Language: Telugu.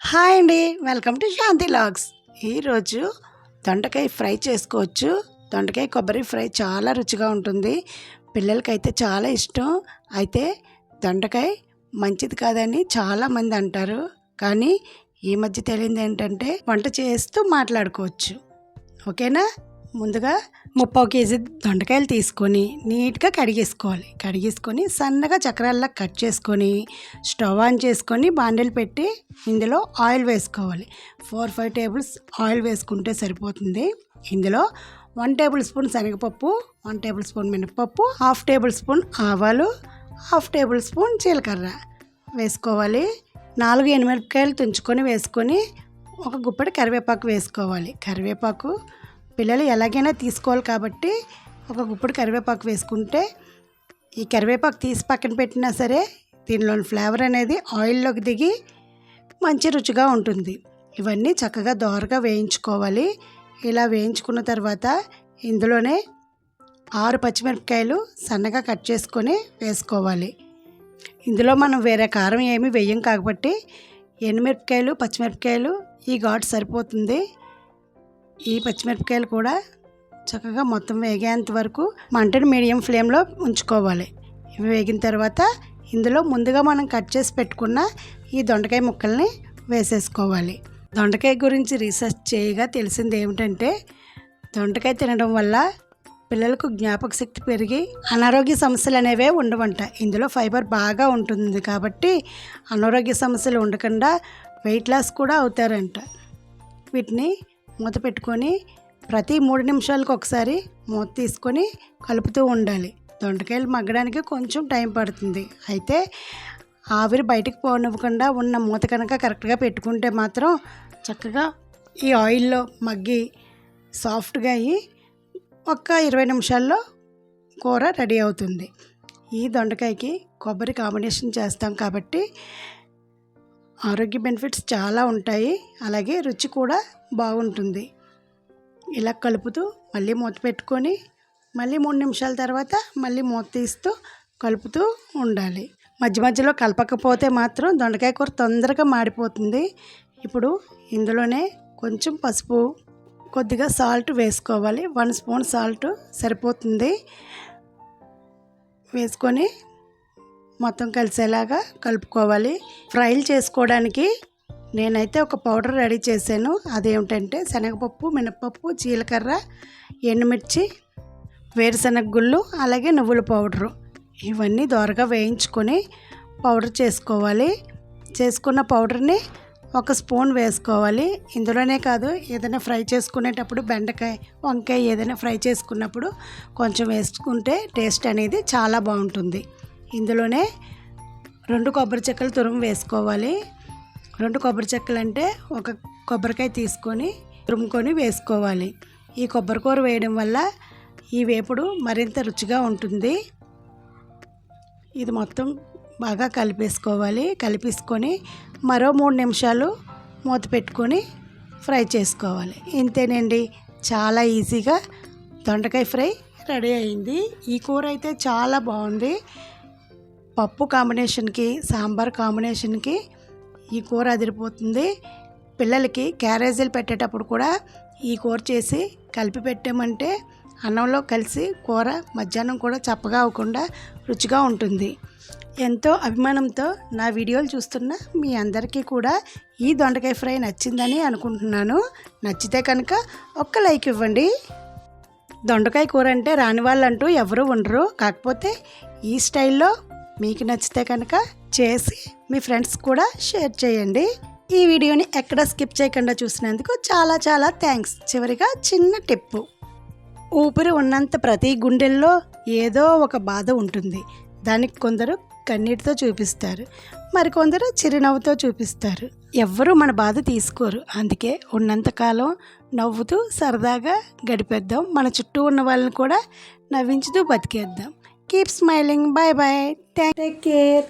హాయ్ అండి. Welcome to Shanthi logs. ఈరోజు దొండకాయ ఫ్రై చేసుకోవచ్చు. దొండకాయ కొబ్బరి ఫ్రై చాలా రుచిగా ఉంటుంది. పిల్లలకైతే చాలా ఇష్టం. అయితే దొండకాయ మంచిది కాదని చాలామంది అంటారు. కానీ ఈ మధ్య తెలియదు ఏంటంటే వంట చేస్తూ మాట్లాడుకోవచ్చు. ఓకేనా? ముందుగా ముప్పై కేజీ దొండకాయలు తీసుకొని నీట్గా కడిగేసుకోవాలి. కడిగేసుకొని సన్నగా చక్రాల్లా కట్ చేసుకొని స్టవ్ ఆన్ చేసుకొని బాండెలు పెట్టి ఇందులో ఆయిల్ వేసుకోవాలి. ఫోర్ ఫైవ్ టేబుల్స్ ఆయిల్ వేసుకుంటే సరిపోతుంది. ఇందులో వన్ టేబుల్ స్పూన్ శనగపప్పు వన్ టేబుల్ స్పూన్ మినపప్పు హాఫ్ టేబుల్ స్పూన్ ఆవాలు హాఫ్ టేబుల్ స్పూన్ జీలకర్ర వేసుకోవాలి. నాలుగు ఎనిమిరపకాయలు తుంచుకొని వేసుకొని ఒక గుప్పడి కరివేపాకు వేసుకోవాలి. కరివేపాకు పిల్లలు ఎలాగైనా తీసుకోవాలి కాబట్టి ఒక గుప్పుడు కరివేపాకు వేసుకుంటే ఈ కరివేపాకు తీసి పక్కన పెట్టినా సరే దీనిలోని ఫ్లేవర్ అనేది ఆయిల్లోకి దిగి మంచి రుచిగా ఉంటుంది. ఇవన్నీ చక్కగా దోరగా వేయించుకోవాలి. ఇలా వేయించుకున్న తర్వాత ఇందులోనే ఆరు పచ్చిమిరపకాయలు సన్నగా కట్ చేసుకొని వేసుకోవాలి. ఇందులో మనం వేరే కారం ఏమీ వేయం కాబట్టి ఎండుమిరపకాయలు పచ్చిమిరపకాయలు ఈ ఘాటు సరిపోతుంది. ఈ పచ్చిమిరపకాయలు కూడా చక్కగా మొత్తం వేగేంత వరకు మంటను మీడియం ఫ్లేమ్లో ఉంచుకోవాలి. ఇవి వేగిన తర్వాత ఇందులో ముందుగా మనం కట్ చేసి పెట్టుకున్న ఈ దొండకాయ ముక్కల్ని వేసేసుకోవాలి. దొండకాయ గురించి రీసెర్చ్ చేయగా తెలిసింది ఏమిటంటే దొండకాయ తినడం వల్ల పిల్లలకు జ్ఞాపక శక్తి పెరిగి అనారోగ్య సమస్యలు అనేవే ఉండవంట. ఇందులో ఫైబర్ బాగా ఉంటుంది కాబట్టి అనారోగ్య సమస్యలు ఉండకుండా వెయిట్ లాస్ కూడా అవుతారంట. వీటిని మూత పెట్టుకొని ప్రతి మూడు నిమిషాలకు ఒకసారి మూత తీసుకొని కలుపుతూ ఉండాలి. దొండకాయలు మగ్గడానికి కొంచెం టైం పడుతుంది. అయితే ఆవిరి బయటకు పోనివ్వకుండా ఉన్న మూత కనుక కరెక్ట్గా పెట్టుకుంటే మాత్రం చక్కగా ఈ ఆయిల్లో మగ్గి సాఫ్ట్గా అయ్యి ఒక్క ఇరవై నిమిషాల్లో కూర రెడీ అవుతుంది. ఈ దొండకాయకి కొబ్బరి కాంబినేషన్ చేస్తాం కాబట్టి ఆరోగ్య బెనిఫిట్స్ చాలా ఉంటాయి. అలాగే రుచి కూడా బాగుంటుంది. ఇలా కలుపుతూ మళ్ళీ మూత పెట్టుకొని మళ్ళీ మూడు నిమిషాల తర్వాత మళ్ళీ మూత తీస్తూ కలుపుతూ ఉండాలి. మధ్య మధ్యలో కలపకపోతే మాత్రం దొండకాయ కూర తొందరగా మాడిపోతుంది. ఇప్పుడు ఇందులోనే కొంచెం పసుపు కొద్దిగా సాల్ట్ వేసుకోవాలి. వన్ స్పూన్ సాల్ట్ సరిపోతుంది. వేసుకొని మొత్తం కలిసేలాగా కలుపుకోవాలి. ఫ్రైలు చేసుకోవడానికి నేనైతే ఒక పౌడర్ రెడీ చేశాను. అదేమిటంటే శనగపప్పు మినపప్పు జీలకర్ర ఎండుమిర్చి వేరుశనగ గుళ్ళు అలాగే నువ్వుల పౌడరు. ఇవన్నీ దోరగా వేయించుకొని పౌడర్ చేసుకోవాలి. చేసుకున్న పౌడర్ని ఒక స్పూన్ వేసుకోవాలి. ఇందులోనే కాదు ఏదైనా ఫ్రై చేసుకునేటప్పుడు బెండకాయ వంకాయ ఏదైనా ఫ్రై చేసుకున్నప్పుడు కొంచెం వేసుకుంటే టేస్ట్ అనేది చాలా బాగుంటుంది. ఇందులోనే రెండు కొబ్బరి చెక్కలు తురుము వేసుకోవాలి. రెండు కొబ్బరి చెక్కలు అంటే ఒక కొబ్బరికాయ తీసుకొని తురుముకొని వేసుకోవాలి. ఈ కొబ్బరి కూర వేయడం వల్ల ఈ వేపుడు మరింత రుచిగా ఉంటుంది. ఇది మొత్తం బాగా కలిపేసుకోవాలి. కలిపేసుకొని మరో మూడు నిమిషాలు మూత పెట్టుకొని ఫ్రై చేసుకోవాలి. ఇంతేనండి. చాలా ఈజీగా దొండకాయ ఫ్రై రెడీ అయింది. ఈ కూర అయితే చాలా బాగుంది. పప్పు కాంబినేషన్కి సాంబార్ కాంబినేషన్కి ఈ కూర అదిరిపోతుంది. పిల్లలకి క్యారేజీలు పెట్టేటప్పుడు కూడా ఈ కూర చేసి కలిపి పెట్టామంటే అన్నంలో కలిసి కూర మధ్యాహ్నం కూడా చప్పగా అవ్వకుండా రుచిగా ఉంటుంది. ఎంతో అభిమానంతో నా వీడియోలు చూస్తున్న మీ అందరికీ కూడా ఈ దొండకాయ ఫ్రై నచ్చిందని అనుకుంటున్నాను. నచ్చితే కనుక ఒక్క లైక్ ఇవ్వండి. దొండకాయ కూర అంటే రాని వాళ్ళంటూ ఎవరూ ఉండరు. కాకపోతే ఈ స్టైల్లో మీకు నచ్చితే కనుక చేసి మీ ఫ్రెండ్స్ కూడా షేర్ చేయండి. ఈ వీడియోని ఎక్కడ స్కిప్ చేయకుండా చూసినందుకు చాలా చాలా థ్యాంక్స్. చివరిగా చిన్న టిప్పు ఊపిరి ఉన్నంత ప్రతి గుండెల్లో ఏదో ఒక బాధ ఉంటుంది. దానికి కొందరు కన్నీటితో చూపిస్తారు. మరికొందరు చిరునవ్వుతో చూపిస్తారు. ఎవ్వరూ మన బాధ తీసుకోరు. అందుకే ఉన్నంతకాలం నవ్వుతూ సరదాగా గడిపేద్దాం. మన చుట్టూ ఉన్న వాళ్ళని కూడా నవ్వించుతూ బతికేద్దాం. keep smiling. Bye bye take care.